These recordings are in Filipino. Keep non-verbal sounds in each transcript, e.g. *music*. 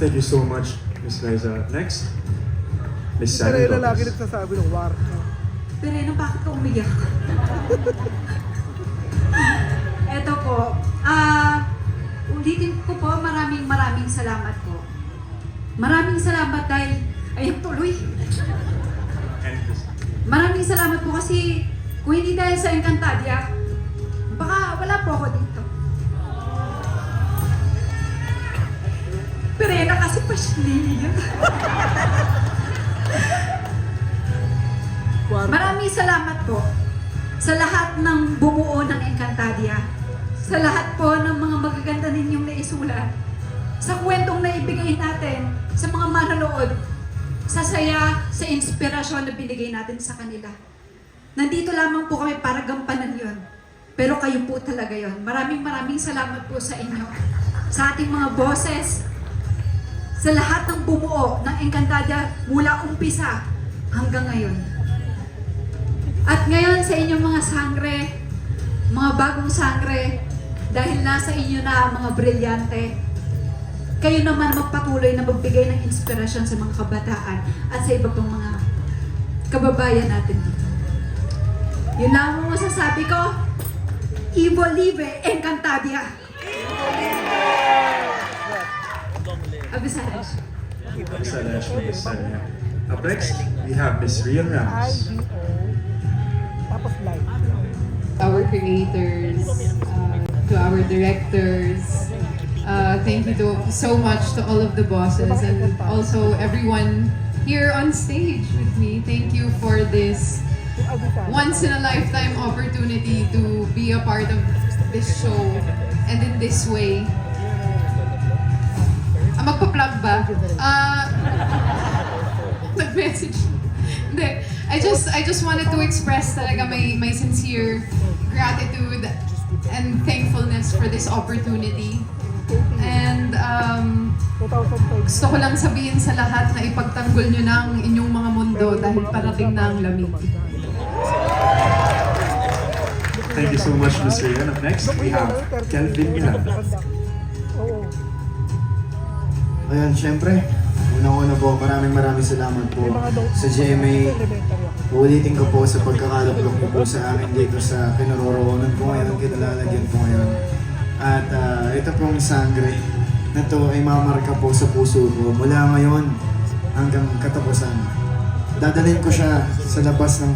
Thank you so much, Miss Liza. Next, Sally na yung lagi Lopez. nagsasabi ng war. Pero ano, bakit ka umiyak? *laughs* Eto po, ah, ulitin ko po, maraming maraming salamat po. Maraming salamat dahil, ayun tuloy. And this- Maraming salamat po kasi kung hindi dahil sa Encantadia, baka wala po ako dito. Pero yan na kasi pa siya. War. Maraming salamat po sa lahat ng bumuo ng Encantadia. Sa lahat po ng mga magaganda ninyong naisulat. Sa kwentong naibigay natin sa mga manonood. Sa saya, sa inspirasyon na binigay natin sa kanila. Nandito lamang po kami para gampanan yon. Pero kayo po talaga yon. Maraming maraming salamat po sa inyo. Sa ating mga boses. Sa lahat ng bumuo ng Encantadia mula umpisa hanggang ngayon. At ngayon sa inyong mga sangre, mga bagong sangre, dahil nasa inyo na ang mga brilyante, kayo naman magpatuloy na magbigay ng inspirasyon sa mga kabataan at sa iba pang mga kababayan natin dito. Yun lang ang masasabi ko. Ivo Live Encantadia. Abisadas. Miss Sally, Miss Sally. Up next, we have Miss Rian Ramos. Our creators, uh, to our directors. Uh, thank you to, so much to all of the bosses and also everyone here on stage with me. Thank you for this once in a lifetime opportunity to be a part of this show and in this way. Magpa-plug ba? Ah, nag-message. Hindi. I just I just wanted to express talaga my my sincere gratitude and thankfulness for this opportunity. And um, 2005. gusto ko lang sabihin sa lahat na ipagtanggol nyo na ang inyong mga mundo dahil parating na ang lamig. Thank you so much, Miss Rian. Up next, we have Kelvin Miranda. Ayan, syempre, unang-una po, maraming maraming salamat po sa GMA. Uulitin ko po sa pagkakalaklok niyo po sa amin dito sa kinaroroonan ko ngayon, kinalalagyan ko ngayon. At ah, ito pong sangre na to ay mamarka po sa puso ko mula ngayon hanggang katapusan. Dadalhin ko siya sa labas ng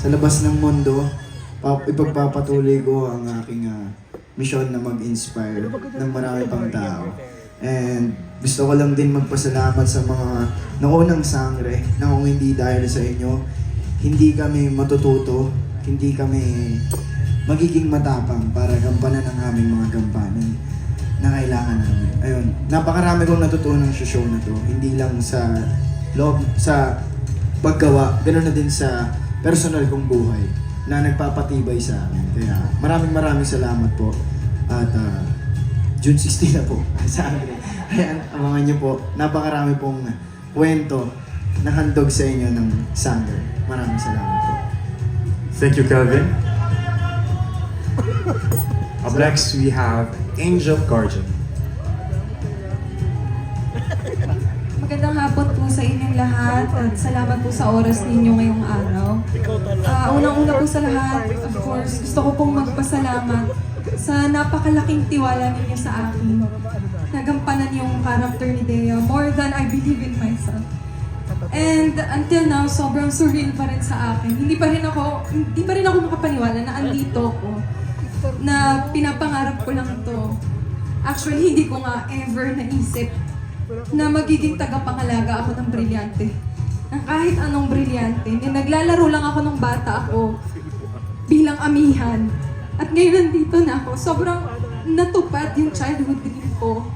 sa labas ng mundo. Pa, ipagpapatuloy ko ang aking ah, misyon na mag-inspire ng marami pang tao. And gusto ko lang din magpasalamat sa mga naunang sangre na kung hindi dahil sa inyo, hindi kami matututo, hindi kami magiging matapang para gampanan ang aming mga gampanan na kailangan namin. Ayun, napakarami kong natutunan sa show na to. Hindi lang sa loob, sa paggawa, ganoon na din sa personal kong buhay na nagpapatibay sa amin. Kaya maraming maraming salamat po. At ah, June 16 na po *laughs* sa amin. Ayan, abangan niyo po. Napakarami pong kwento na handog sa inyo ng Sanger. Maraming salamat po. Thank you, Kelvin. Up next, we have Angel Garjan. Magandang hapon po sa inyong lahat at salamat po sa oras ninyo ngayong araw. Ah, unang-una po sa lahat, of course, gusto ko pong magpasalamat sa napakalaking tiwala ninyo sa akin. Nagampanan yung character ni Dea more than I believe in myself. And until now, sobrang surreal pa rin sa akin. Hindi pa rin ako, hindi pa rin ako makapaniwala na andito ako. Na pinapangarap ko lang to. Actually, hindi ko nga ever naisip na magiging tagapangalaga ako ng brilyante. Ng kahit anong brilyante. Na naglalaro lang ako nung bata ako bilang amihan. At ngayon nandito na ako. Sobrang natupad yung childhood dream ko.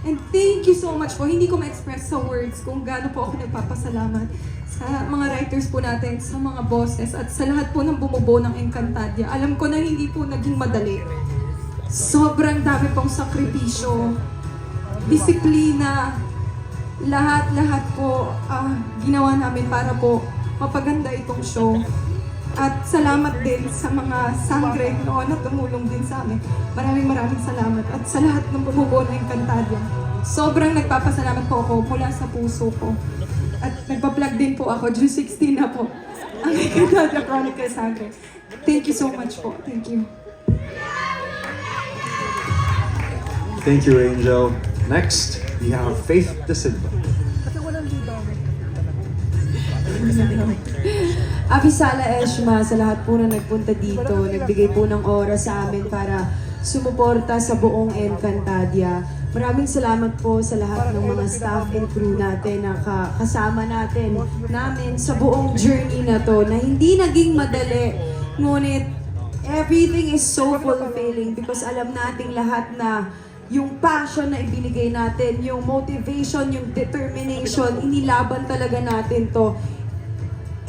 And thank you so much po. Hindi ko ma-express sa words kung gaano po ako nagpapasalamat sa mga writers po natin, sa mga bosses, at sa lahat po ng bumubuo ng Encantadia. Alam ko na hindi po naging madali. Sobrang dami pong sakripisyo, disiplina, lahat-lahat po ah, ginawa namin para po mapaganda itong show. At salamat din sa mga sangre noon na tumulong din sa amin. Maraming maraming salamat. At sa lahat ng bumubuo ng Encantadia. sobrang nagpapasalamat po ako mula sa puso ko. At nagpa-plug din po ako, *laughs* June 16 na po. Ang Encantadia Chronicles Sangre. Thank you so much po. Thank you. Thank you, Angel. Next, we have Faith De Silva. Abisala Eshma sa lahat po na nagpunta dito, nagbigay po ng oras sa amin para sumuporta sa buong Encantadia. Maraming salamat po sa lahat ng mga staff and crew natin na ka- kasama natin namin sa buong journey na to na hindi naging madali. Ngunit everything is so fulfilling because alam nating lahat na yung passion na ibinigay natin, yung motivation, yung determination, inilaban talaga natin to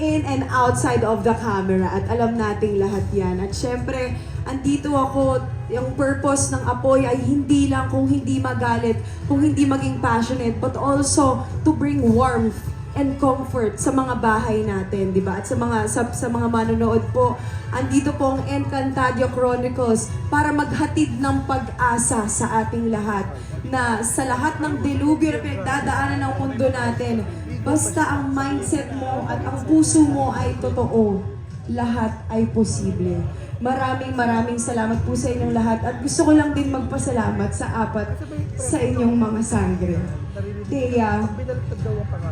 in and outside of the camera at alam nating lahat yan. At syempre, andito ako, yung purpose ng apoy ay hindi lang kung hindi magalit, kung hindi maging passionate, but also to bring warmth and comfort sa mga bahay natin, di ba? At sa mga sa, sa mga manonood po, andito po ang Encantadia Chronicles para maghatid ng pag-asa sa ating lahat na sa lahat ng delubyo na pinagdadaanan ng mundo natin, basta ang mindset mo at ang puso mo ay totoo, lahat ay posible. Maraming maraming salamat po sa inyong lahat at gusto ko lang din magpasalamat sa apat sa inyong mga sangre. Thea.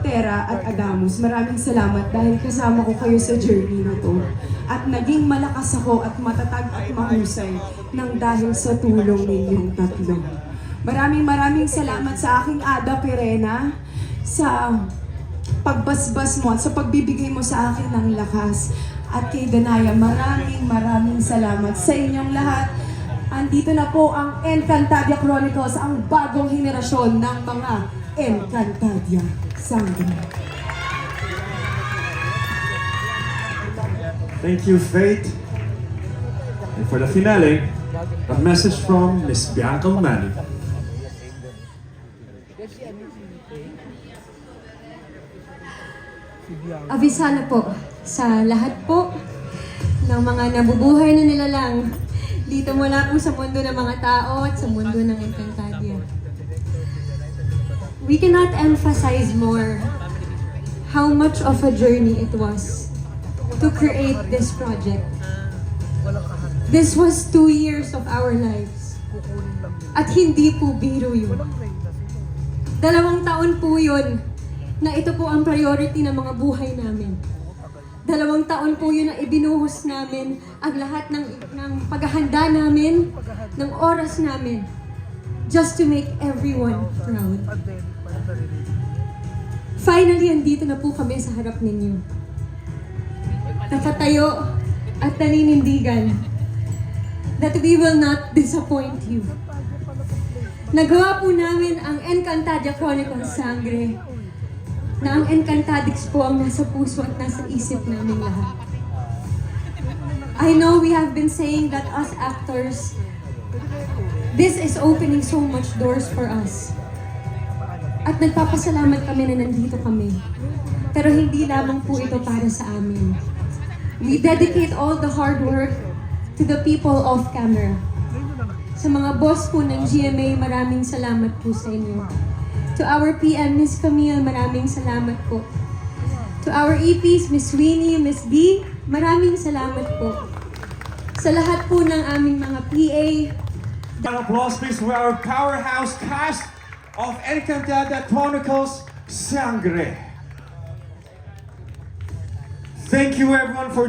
Tera at Adamus. Maraming salamat dahil kasama ko kayo sa journey na to. At naging malakas ako at matatag at mahusay nang dahil sa tulong ninyong tatlo. Maraming maraming salamat sa aking Ada Perena sa pagbasbas mo at sa pagbibigay mo sa akin ng lakas. At kay Danaya, maraming maraming salamat sa inyong lahat. Andito na po ang Encantadia Chronicles, ang bagong henerasyon ng mga Encantadia Sangre. Thank you, Faith. And for the finale, a message from Miss Bianca Umani. Abisala po sa lahat po ng mga nabubuhay na nilalang dito mula po sa mundo ng mga tao at sa mundo ng Encantadia. We cannot emphasize more how much of a journey it was to create this project. This was two years of our lives. At hindi po biro yun. Dalawang taon po yun na ito po ang priority ng mga buhay namin. Dalawang taon po yun na ibinuhos namin ang lahat ng, ng paghahanda namin, ng oras namin, just to make everyone proud. Finally, andito na po kami sa harap ninyo. Nakatayo at naninindigan that we will not disappoint you. Nagawa po namin ang Encantadia Chronicles Sangre na ang Encantadix po ang nasa puso at nasa isip namin lahat. I know we have been saying that us actors, this is opening so much doors for us. At nagpapasalamat kami na nandito kami. Pero hindi lamang po ito para sa amin. We dedicate all the hard work to the people off camera. Sa mga boss po ng GMA, maraming salamat po sa inyo. To our PM, Miss Camille, maraming salamat po. To our EPs, Miss Winnie, Miss D, maraming salamat po. Sa lahat po ng aming mga PA, of applause, please, for our powerhouse cast of Encantada Chronicles Sangre. Thank you, everyone, for